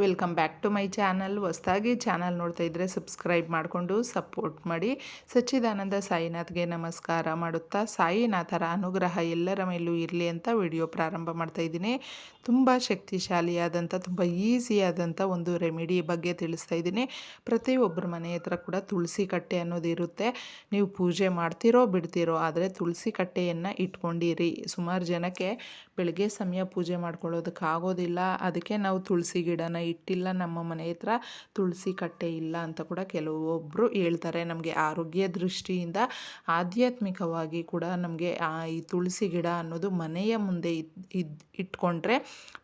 Welcome back to my channel. ಹೊಸ್ದಾಗಿ channel ನೋಡ್ತಾ ಇದ್ದರೆ ಸಬ್ಸ್ಕ್ರೈಬ್ ಮಾಡಿಕೊಂಡು ಸಪೋರ್ಟ್ ಮಾಡಿ. ಸಚ್ಚಿದಾನಂದ ಸಾಯಿನಾಥ್ಗೆ ನಮಸ್ಕಾರ ಮಾಡುತ್ತಾ, ಸಾಯಿನಾಥರ ಅನುಗ್ರಹ ಎಲ್ಲರ ಮೇಲೂ ಇರಲಿ ಅಂತ ವಿಡಿಯೋ ಪ್ರಾರಂಭ ಮಾಡ್ತಾ ಇದ್ದೀನಿ. ತುಂಬ ಶಕ್ತಿಶಾಲಿಯಾದಂಥ, ತುಂಬ ಈಸಿಯಾದಂಥ ಒಂದು ರೆಮಿಡಿ ಬಗ್ಗೆ ತಿಳಿಸ್ತಾ ಇದ್ದೀನಿ. ಪ್ರತಿಯೊಬ್ಬರ ಮನೆ ಹತ್ರ ಕೂಡ ತುಳಸಿ ಕಟ್ಟೆ ಅನ್ನೋದು ಇರುತ್ತೆ. ನೀವು ಪೂಜೆ ಮಾಡ್ತಿರೋ, ಬಿಡ್ತಿರೋ, ಆದರೆ ತುಳಸಿ ಕಟ್ಟೆಯನ್ನು ಇಟ್ಕೊಂಡಿರಿ. ಸುಮಾರು ಜನಕ್ಕೆ ಬೆಳಗ್ಗೆ ಸಮಯ ಪೂಜೆ ಮಾಡ್ಕೊಳ್ಳೋದಕ್ಕಾಗೋದಿಲ್ಲ. ಅದಕ್ಕೆ ನಾವು ತುಳಸಿ ಗಿಡನ ಇಟ್ಟಿಲ್ಲ ನಮ್ಮ ಮನೆ ಹತ್ರ, ತುಳಸಿ ಕಟ್ಟೆ ಇಲ್ಲ ಅಂತ ಕೂಡ ಕೆಲವೊಬ್ಬರು ಹೇಳ್ತಾರೆ. ನಮಗೆ ಆರೋಗ್ಯ ದೃಷ್ಟಿಯಿಂದ ಆಧ್ಯಾತ್ಮಿಕವಾಗಿ ಕೂಡ ನಮಗೆ ಈ ತುಳಸಿ ಗಿಡ ಅನ್ನೋದು ಮನೆಯ ಮುಂದೆ ಇದ್, ಇಟ್ಕೊಂಡ್ರೆ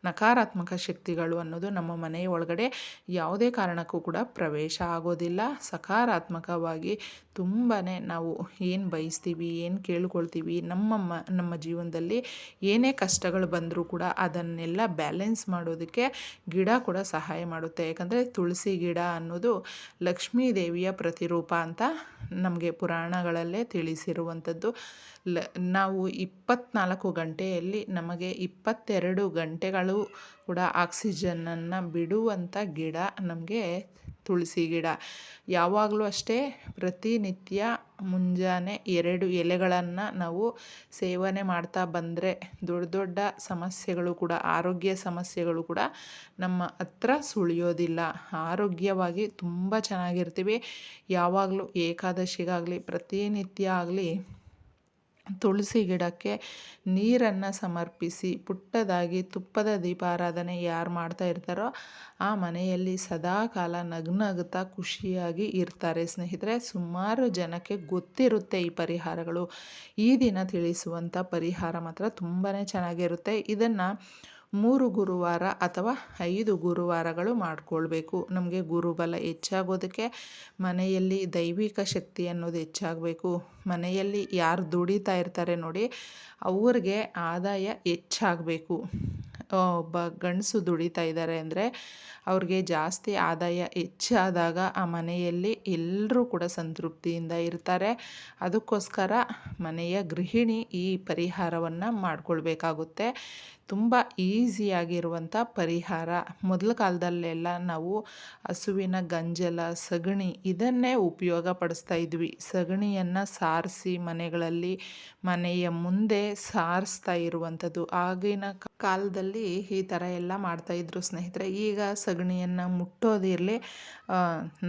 ನಕಾರಾತ್ಮಕ ಶಕ್ತಿಗಳು ಅನ್ನೋದು ನಮ್ಮ ಮನೆಯ ಒಳಗಡೆ ಯಾವುದೇ ಕಾರಣಕ್ಕೂ ಕೂಡ ಪ್ರವೇಶ ಆಗೋದಿಲ್ಲ. ಸಕಾರಾತ್ಮಕವಾಗಿ ತುಂಬಾ ನಾವು ಏನು ಬಯಸ್ತೀವಿ, ಏನು ಕೇಳ್ಕೊಳ್ತೀವಿ, ನಮ್ಮ ಮ, ನಮ್ಮ ಜೀವನದಲ್ಲಿ ಏನೇ ಕಷ್ಟಗಳು ಬಂದರೂ ಕೂಡ ಅದನ್ನೆಲ್ಲ ಬ್ಯಾಲೆನ್ಸ್ ಮಾಡೋದಕ್ಕೆ ಗಿಡ ಕೂಡ ಸಹಾಯ ಮಾಡುತ್ತೆ. ಯಾಕಂದರೆ ತುಳಸಿ ಗಿಡ ಅನ್ನೋದು ಲಕ್ಷ್ಮೀ ದೇವಿಯ ಪ್ರತಿರೂಪ ಅಂತ ನಮಗೆ ಪುರಾಣಗಳಲ್ಲೇ ತಿಳಿಸಿರುವಂಥದ್ದು. ಲ, ನಾವು ಇಪ್ಪತ್ನಾಲ್ಕು ಗಂಟೆಯಲ್ಲಿ ನಮಗೆ ಇಪ್ಪತ್ತೆರಡು ಗಂಟೆಗಳು ಕೂಡ ಆಕ್ಸಿಜನನ್ನು ಬಿಡುವಂಥ ಗಿಡ ನಮಗೆ ತುಳಸಿ ಗಿಡ. ಯಾವಾಗಲೂ ಅಷ್ಟೇ ಪ್ರತಿನಿತ್ಯ ಮುಂಜಾನೆ ಎರಡು ಎಲೆಗಳನ್ನು ನಾವು ಸೇವನೆ ಮಾಡ್ತಾ ಬಂದರೆ ದೊಡ್ಡ ದೊಡ್ಡ ಸಮಸ್ಯೆಗಳು ಕೂಡ, ಆರೋಗ್ಯ ಸಮಸ್ಯೆಗಳು ಕೂಡ ನಮ್ಮ ಹತ್ರ ಸುಳಿಯೋದಿಲ್ಲ. ಆರೋಗ್ಯವಾಗಿ ತುಂಬ ಚೆನ್ನಾಗಿರ್ತೀವಿ. ಯಾವಾಗಲೂ ಏಕಾದಶಿಗಾಗಲಿ, ಪ್ರತಿನಿತ್ಯ ಆಗಲಿ ತುಳಸಿ ಗಿಡಕ್ಕೆ ನೀರನ್ನು ಸಮರ್ಪಿಸಿ ಪುಟ್ಟದಾಗಿ ತುಪ್ಪದ ದೀಪಾರಾಧನೆ ಯಾರು ಮಾಡ್ತಾ ಇರ್ತಾರೋ ಆ ಮನೆಯಲ್ಲಿ ಸದಾ ಕಾಲ ನಗ್ನಗ್ತಾ ಖುಷಿಯಾಗಿ ಇರ್ತಾರೆ. ಸ್ನೇಹಿತರೆ, ಸುಮಾರು ಜನಕ್ಕೆ ಗೊತ್ತಿರುತ್ತೆ ಈ ಪರಿಹಾರಗಳು. ಈ ದಿನ ತಿಳಿಸುವಂಥ ಪರಿಹಾರ ಮಾತ್ರ ತುಂಬಾ ಚೆನ್ನಾಗಿರುತ್ತೆ. ಇದನ್ನು ಮೂರು ಗುರುವಾರ ಅಥವಾ ಐದು ಗುರುವಾರಗಳು ಮಾಡಿಕೊಳ್ಬೇಕು. ನಮಗೆ ಗುರುಬಲ ಹೆಚ್ಚಾಗೋದಕ್ಕೆ ಮನೆಯಲ್ಲಿ ದೈವಿಕ ಶಕ್ತಿ ಅನ್ನೋದು ಹೆಚ್ಚಾಗಬೇಕು. ಮನೆಯಲ್ಲಿ ಯಾರು ದುಡಿತಾ ಇರ್ತಾರೆ ನೋಡಿ, ಅವ್ರಿಗೆ ಆದಾಯ ಹೆಚ್ಚಾಗಬೇಕು. ಒಬ್ಬ ಗಂಡಸು ದುಡಿತಾ ಇದ್ದಾರೆ ಅಂದರೆ ಅವ್ರಿಗೆ ಜಾಸ್ತಿ ಆದಾಯ ಹೆಚ್ಚಾದಾಗ ಆ ಮನೆಯಲ್ಲಿ ಎಲ್ಲರೂ ಕೂಡ ಸಂತೃಪ್ತಿಯಿಂದ ಇರ್ತಾರೆ. ಅದಕ್ಕೋಸ್ಕರ ಮನೆಯ ಗೃಹಿಣಿ ಈ ಪರಿಹಾರವನ್ನು ಮಾಡಿಕೊಳ್ಬೇಕಾಗುತ್ತೆ. ತುಂಬ ಈಸಿಯಾಗಿರುವಂಥ ಪರಿಹಾರ. ಮೊದಲ ಕಾಲದಲ್ಲೆಲ್ಲ ನಾವು ಹಸುವಿನ ಗಂಜಲ, ಸಗಣಿ ಇದನ್ನೇ ಉಪಯೋಗ ಪಡಿಸ್ತಾ ಇದ್ವಿ. ಸಗಣಿಯನ್ನು ಸಾರಿಸಿ ಮನೆಗಳಲ್ಲಿ, ಮನೆಯ ಮುಂದೆ ಸಾರಿಸ್ತಾ ಇರುವಂಥದ್ದು ಆಗಿನ ಕಾಲದಲ್ಲಿ ಈ ಥರ ಎಲ್ಲ ಮಾಡ್ತಾಯಿದ್ರು ಸ್ನೇಹಿತರೆ. ಈಗ ಸಗಣಿಯನ್ನು ಮುಟ್ಟೋದಿರಲಿ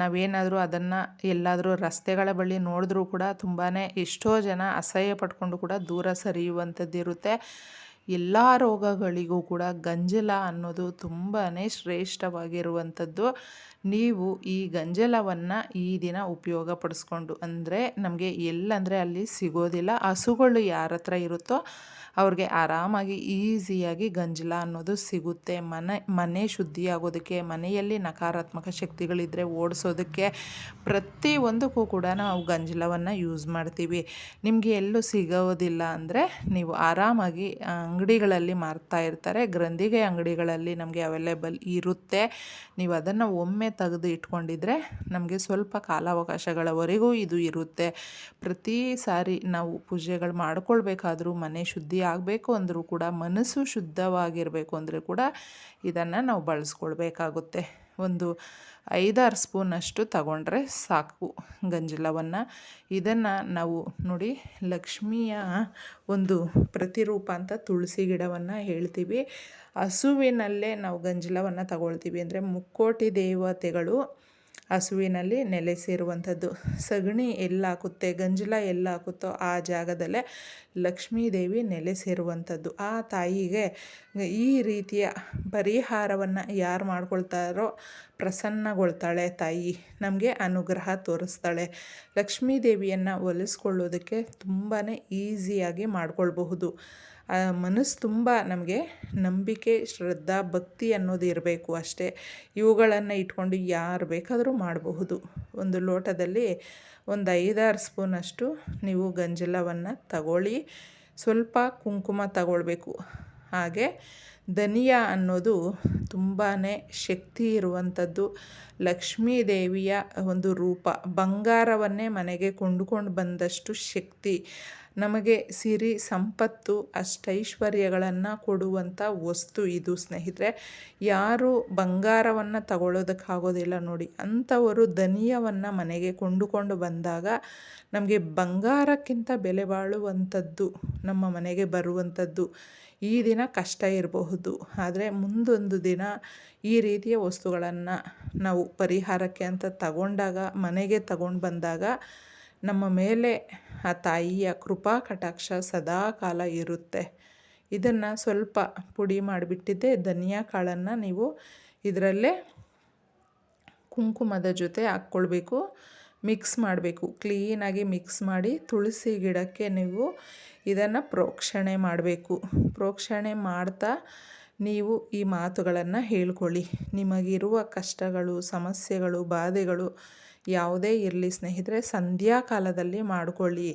ನಾವೇನಾದರೂ ಅದನ್ನು ಎಲ್ಲಾದರೂ ರಸ್ತೆಗಳ ಬಳಿ ನೋಡಿದ್ರೂ ಕೂಡ ತುಂಬಾ ಎಷ್ಟೋ ಜನ ಅಸಹ್ಯ ಪಟ್ಕೊಂಡು ಕೂಡ ದೂರ ಸರಿಯುವಂಥದ್ದು ಇರುತ್ತೆ ಎಲ್ಲ ರೋಗಗಳಿಗೂ ಕೂಡ ಗಂಜಲ ಅನ್ನೋದು ತುಂಬಾ ಶ್ರೇಷ್ಠವಾಗಿರುವಂಥದ್ದು. ನೀವು ಈ ಗಂಜಲವನ್ನು ಈ ದಿನ ಉಪಯೋಗ ಪಡಿಸ್ಕೊಂಡು ಅಂದರೆ ನಮಗೆ ಎಲ್ಲಂದರೆ ಅಲ್ಲಿ ಸಿಗೋದಿಲ್ಲ, ಹಸುಗಳು ಯಾರ ಹತ್ರ ಇರುತ್ತೋ ಅವ್ರಿಗೆ ಆರಾಮಾಗಿ ಈಸಿಯಾಗಿ ಗಂಜಲ ಅನ್ನೋದು ಸಿಗುತ್ತೆ. ಮನೆ ಮನೆ ಶುದ್ಧಿಯಾಗೋದಕ್ಕೆ, ಮನೆಯಲ್ಲಿ ನಕಾರಾತ್ಮಕ ಶಕ್ತಿಗಳಿದ್ದರೆ ಓಡಿಸೋದಕ್ಕೆ ಪ್ರತಿಯೊಂದಕ್ಕೂ ಕೂಡ ನಾವು ಗಂಜಲವನ್ನು ಯೂಸ್ ಮಾಡ್ತೀವಿ. ನಿಮಗೆ ಎಲ್ಲೂ ಸಿಗೋದಿಲ್ಲ ಅಂದರೆ ನೀವು ಆರಾಮಾಗಿ ಅಂಗಡಿಗಳಲ್ಲಿ ಮಾರ್ತಾ ಇರ್ತಾರೆ. ಗ್ರಂಥಿಗೆ ಅಂಗಡಿಗಳಲ್ಲಿ ನಮಗೆ ಅವೈಲೇಬಲ್ ಇರುತ್ತೆ. ನೀವು ಅದನ್ನು ಒಮ್ಮೆ ತೆಗೆದು ಇಟ್ಕೊಂಡಿದ್ರೆ ನಮಗೆ ಸ್ವಲ್ಪ ಕಾಲಾವಕಾಶಗಳವರೆಗೂ ಇದು ಇರುತ್ತೆ. ಪ್ರತಿ ಸಾರಿ ನಾವು ಪೂಜೆಗಳು ಮಾಡ್ಕೊಳ್ಬೇಕಾದ್ರೂ ಮನೆ ಶುದ್ಧಿ ಆಗಬೇಕು ಅಂದರೂ ಕೂಡ ಮನಸ್ಸು ಶುದ್ಧವಾಗಿರಬೇಕು ಅಂದರೆ ಕೂಡ ಇದನ್ನು ನಾವು ಬಳಸ್ಕೊಳ್ಬೇಕಾಗುತ್ತೆ. ಒಂದು ಐದಾರು ಸ್ಪೂನಷ್ಟು ತಗೊಂಡ್ರೆ ಸಾಕು ಗಂಜಲವನ್ನು. ಇದನ್ನು ನಾವು ನೋಡಿ ಲಕ್ಷ್ಮಿಯ ಒಂದು ಪ್ರತಿರೂಪ ಅಂತ ತುಳಸಿ ಗಿಡವನ್ನು ಹೇಳ್ತೀವಿ. ಹಸುವಿನಲ್ಲೇ ನಾವು ಗಂಜಲವನ್ನು ತಗೊಳ್ತೀವಿ. ಅಂದರೆ ಮುಕ್ಕೋಟಿ ದೇವತೆಗಳು ಹಸುವಿನಲ್ಲಿ ನೆಲೆಸಿರುವಂಥದ್ದು. ಸಗಣಿ ಎಲ್ಲಾಕುತ್ತೆ, ಗಂಜಲ ಎಲ್ಲಾಕುತ್ತೋ ಆ ಜಾಗದಲ್ಲೇ ಲಕ್ಷ್ಮೀದೇವಿ ನೆಲೆಸಿರುವಂಥದ್ದು. ಆ ತಾಯಿಗೆ ಈ ರೀತಿಯ ಪರಿಹಾರವನ್ನು ಯಾರು ಮಾಡ್ಕೊಳ್ತಾರೋ ಪ್ರಸನ್ನಗೊಳ್ತಾಳೆ ತಾಯಿ. ನಮಗೆ ಅನುಗ್ರಹ ತೋರಿಸ್ತಾಳೆ. ಲಕ್ಷ್ಮೀ ದೇವಿಯನ್ನು ಒಲಿಸ್ಕೊಳ್ಳೋದಕ್ಕೆ ತುಂಬಾ ಈಸಿಯಾಗಿ ಮಾಡ್ಕೊಳ್ಬಹುದು. ಮನಸ್ಸು ತುಂಬ ನಮಗೆ ನಂಬಿಕೆ, ಶ್ರದ್ಧಾ, ಭಕ್ತಿ ಅನ್ನೋದು ಇರಬೇಕು ಅಷ್ಟೇ. ಇವುಗಳನ್ನು ಇಟ್ಕೊಂಡು ಯಾರು ಬೇಕಾದರೂ ಮಾಡಬಹುದು. ಒಂದು ಲೋಟದಲ್ಲಿ ಒಂದು ಐದಾರು ಸ್ಪೂನಷ್ಟು ನೀವು ಗಂಜಲವನ್ನು ತಗೊಳ್ಳಿ. ಸ್ವಲ್ಪ ಕುಂಕುಮ ತಗೊಳ್ಬೇಕು. ಹಾಗೆ ಧನಿಯಾ ಅನ್ನೋದು ತುಂಬಾ ಶಕ್ತಿ ಇರುವಂಥದ್ದು. ಲಕ್ಷ್ಮೀ ದೇವಿಯ ಒಂದು ರೂಪ, ಬಂಗಾರವನ್ನೇ ಮನೆಗೆ ಕೊಂಡುಕೊಂಡು ಬಂದಷ್ಟು ಶಕ್ತಿ. ನಮಗೆ ಸಿರಿ, ಸಂಪತ್ತು, ಅಷ್ಟೈಶ್ವರ್ಯಗಳನ್ನು ಕೊಡುವಂಥ ವಸ್ತು ಇದು ಸ್ನೇಹಿತರೆ. ಯಾರು ಬಂಗಾರವನ್ನು ತಗೊಳ್ಳೋದಕ್ಕಾಗೋದಿಲ್ಲ ನೋಡಿ. ಅಂಥವರು ಧನಿಯವನ್ನು ಮನೆಗೆ ಕೊಂಡುಕೊಂಡು ಬಂದಾಗ ನಮಗೆ ಬಂಗಾರಕ್ಕಿಂತ ಬೆಲೆ ಬಾಳುವಂಥದ್ದು, ನಮ್ಮ ಮನೆಗೆ ಬರುವಂಥದ್ದು. ಈ ದಿನ ಕಷ್ಟ ಇರಬಹುದು. ಆದರೆ ಮುಂದೊಂದು ದಿನ ಈ ರೀತಿಯ ವಸ್ತುಗಳನ್ನು ನಾವು ಪರಿಹಾರಕ್ಕೆ ಅಂತ ತಗೊಂಡಾಗ, ಮನೆಗೆ ತಗೊಂಡು ಬಂದಾಗ ನಮ್ಮ ಮೇಲೆ ಆ ತಾಯಿಯ ಕೃಪಾ ಕಟಾಕ್ಷ ಸದಾ ಕಾಲ ಇರುತ್ತೆ. ಇದನ್ನು ಸ್ವಲ್ಪ ಪುಡಿ ಮಾಡಿಬಿಟ್ಟಿದ್ದೆ. ಧನಿಯಾ ಕಾಳನ್ನು ನೀವು ಇದರಲ್ಲೇ ಕುಂಕುಮದ ಜೊತೆ ಹಾಕ್ಕೊಳ್ಬೇಕು. ಮಿಕ್ಸ್ ಮಾಡಬೇಕು. ಕ್ಲೀನಾಗಿ ಮಿಕ್ಸ್ ಮಾಡಿ ತುಳಸಿ ಗಿಡಕ್ಕೆ ನೀವು ಇದನ್ನು ಪ್ರೋಕ್ಷಣೆ ಮಾಡಬೇಕು. ಪ್ರೋಕ್ಷಣೆ ಮಾಡ್ತಾ ನೀವು ಈ ಮಾತುಗಳನ್ನು ಹೇಳ್ಕೊಳ್ಳಿ. ನಿಮಗಿರುವ ಕಷ್ಟಗಳು, ಸಮಸ್ಯೆಗಳು, ಬಾಧೆಗಳು ಯಾವುದೇ ಇರಲಿ ಸ್ನೇಹಿತರೆ, ಸಂಧ್ಯಾಕಾಲದಲ್ಲಿ ಮಾಡಿಕೊಳ್ಳಿ.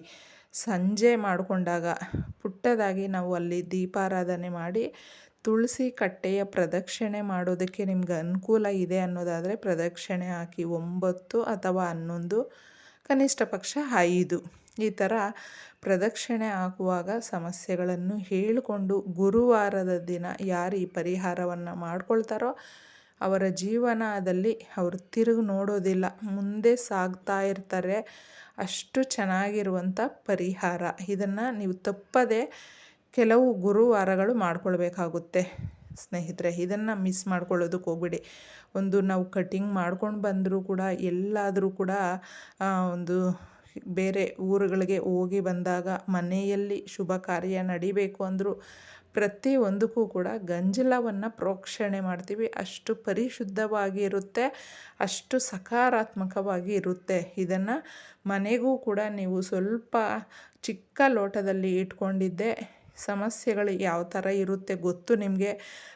ಸಂಜೆ ಮಾಡಿಕೊಂಡಾಗ ಪುಟ್ಟದಾಗಿ ನಾವು ಅಲ್ಲಿ ದೀಪಾರಾಧನೆ ಮಾಡಿ ತುಳಸಿ ಕಟ್ಟೆಯ ಪ್ರದಕ್ಷಿಣೆ ಮಾಡೋದಕ್ಕೆ ನಿಮ್ಗೆ ಅನುಕೂಲ ಇದೆ ಅನ್ನೋದಾದರೆ ಪ್ರದಕ್ಷಿಣೆ ಹಾಕಿ ಒಂಬತ್ತು ಅಥವಾ ಹನ್ನೊಂದು, ಕನಿಷ್ಠ ಪಕ್ಷ ಐದು. ಈ ಥರ ಪ್ರದಕ್ಷಿಣೆ ಹಾಕುವಾಗ ಸಮಸ್ಯೆಗಳನ್ನು ಹೇಳಿಕೊಂಡು ಗುರುವಾರದ ದಿನ ಯಾರು ಈ ಪರಿಹಾರವನ್ನು ಮಾಡ್ಕೊಳ್ತಾರೋ ಅವರ ಜೀವನದಲ್ಲಿ ಅವರು ತಿರುಗಿ ನೋಡೋದಿಲ್ಲ. ಮುಂದೆ ಸಾಗ್ತಾ ಇರ್ತಾರೆ. ಅಷ್ಟು ಚೆನ್ನಾಗಿರುವಂಥ ಪರಿಹಾರ. ಇದನ್ನು ನೀವು ತಪ್ಪದೆ ಕೆಲವು ಗುರುವಾರಗಳು ಮಾಡ್ಕೊಳ್ಬೇಕಾಗುತ್ತೆ. ಸ್ನೇಹಿತರೆ, ಇದನ್ನು ಮಿಸ್ ಮಾಡ್ಕೊಳ್ಳೋದಕ್ಕೆ ಹೋಗ್ಬಿಡಿ. ಒಂದು ನಾವು ಕಟಿಂಗ್ ಮಾಡ್ಕೊಂಡು ಬಂದರೂ ಕೂಡ, ಎಲ್ಲಾದರೂ ಕೂಡ ಒಂದು ಬೇರೆ ಊರುಗಳಿಗೆ ಹೋಗಿ ಬಂದಾಗ ಮನೆಯಲ್ಲಿ ಶುಭ ಕಾರ್ಯ ನಡಿಬೇಕು ಅಂದರೂ ಪ್ರತಿಯೊಂದಕ್ಕೂ ಕೂಡ ಗಂಜಲವನ್ನು ಪ್ರೋಕ್ಷಣೆ ಮಾಡ್ತೀವಿ. ಅಷ್ಟು ಪರಿಶುದ್ಧವಾಗಿ ಇರುತ್ತೆ ಅಷ್ಟು ಸಕಾರಾತ್ಮಕವಾಗಿ ಇರುತ್ತೆ. ಇದನ್ನು ಮನೆಗೂ ಕೂಡ ನೀವು ಸ್ವಲ್ಪ ಚಿಕ್ಕ ಲೋಟದಲ್ಲಿ ಇಟ್ಕೊಂಡಿದ್ದೆ ಸಮಸ್ಯೆಗಳು ಯಾವ ಥರ ಇರುತ್ತೆ ಗೊತ್ತು ನಿಮಗೆ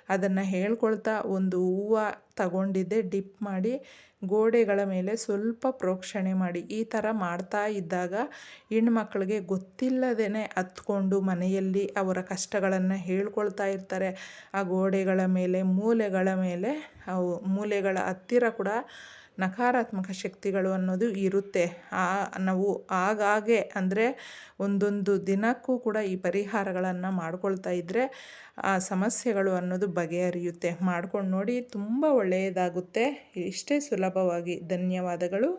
ಅದನ್ನು ಹೇಳ್ಕೊಳ್ತಾ ಒಂದು ಹೂವು ತಗೊಂಡಿದ್ದೆ, ಡಿಪ್ ಮಾಡಿ, ಗೋಡೆಗಳ ಮೇಲೆ ಸ್ವಲ್ಪ ಪ್ರೋಕ್ಷಣೆ ಮಾಡಿ. ಈ ಥರ ಮಾಡ್ತಾ ಇದ್ದಾಗ ಹೆಣ್ಮಕ್ಳಿಗೆ ಗೊತ್ತಿಲ್ಲದೇ ಹತ್ಕೊಂಡು ಮನೆಯಲ್ಲಿ ಅವರ ಕಷ್ಟಗಳನ್ನು ಹೇಳ್ಕೊಳ್ತಾ ಇರ್ತಾರೆ. ಆ ಗೋಡೆಗಳ ಮೇಲೆ, ಮೂಲೆಗಳ ಮೇಲೆ, ಅವು ಮೂಲೆಗಳ ಹತ್ತಿರ ಕೂಡ ನಕಾರಾತ್ಮಕ ಶಕ್ತಿಗಳು ಅನ್ನೋದು ಇರುತ್ತೆ. ಆ ನಾವು ಆಗಾಗೆ ಅಂದರೆ ಒಂದೊಂದು ದಿನಕ್ಕೂ ಕೂಡ ಈ ಪರಿಹಾರಗಳನ್ನು ಮಾಡ್ಕೊಳ್ತಾ ಇದ್ದರೆ ಆ ಸಮಸ್ಯೆಗಳು ಅನ್ನೋದು ಬಗೆಹರಿಯುತ್ತೆ. ಮಾಡ್ಕೊಂಡು ನೋಡಿ ತುಂಬ ಒಳ್ಳೆಯದಾಗುತ್ತೆ. ಇಷ್ಟೇ ಸುಲಭವಾಗಿ. ಧನ್ಯವಾದಗಳು.